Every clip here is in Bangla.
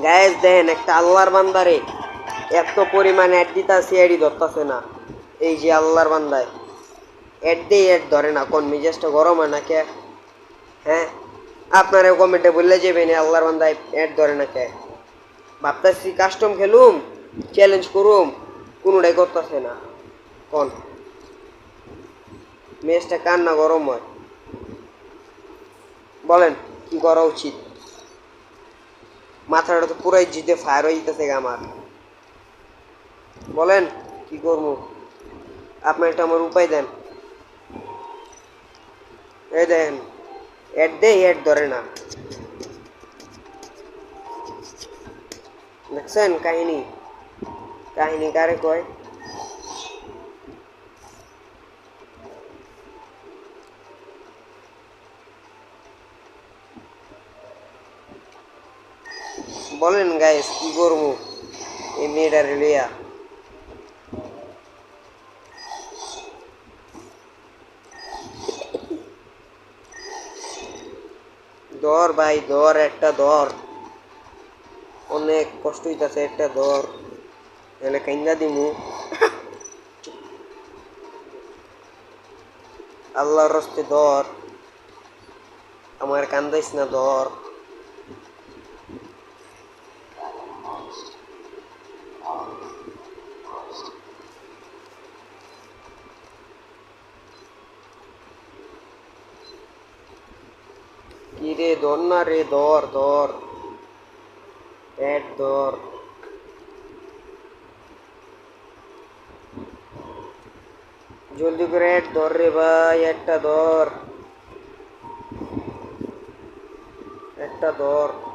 গায়েস দেন একটা আল্লাহর বান্দারে এত পরিমাণ অ্যাড দিতাছে অ্যাডই ধরতাছে না। এই যে আল্লাহর বান্দায়। অ্যাড দিয়ে অ্যাড ধরে না, কোন মেজাজটা গরম হয় না কে হ্যাঁ আপনারা কমেন্টে বললে যাবেন আল্লাহর বান্দায় অ্যাড ধরে না কে? ভাবতাছি কাস্টম খেলুম চ্যালেঞ্জ করুম, কোনোটাই করতেছে না। কোন? মেজটা কার না গরম হয়? বলেন, কি করা উচিত? মাথাটা তো পুরাই জিতে ফায়ার হয়ে যেতেছে আমার। বলেন, কি করব? আপনি একটা আমার উপায় দেন। এই দেন অ্যাড দেয় অ্যাড ধরে না। দেখছেন কাহিনী? কাহিনী কারে কয়? বলেন গাইস কি করব? এই মেয়েটার লিয়া দর ভাই, দর, একটা দর। অনেক কষ্ট হইতাছে, একটা দর। এলে কাইন্দা দিমু। আল্লাহর রস্তে দর। আমার কান্দাইস না দর। কি রে ধর না রে, ধর ধর। প্যাট ধর। জলদি করে অ্যাড ধর রে ভাই, একটা ধর। একটা ধর।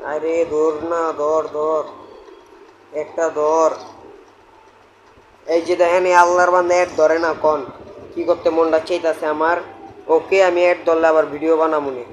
আরে ধর না ধর ধর একটা ধর এই যে দেখেন আল্লাহর বান্ধে এড ধরে না কন। কি করতে মনটা চাইতাছে আমার? ওকে আমি এড ধরলে আবার ভিডিও বানাবো নি।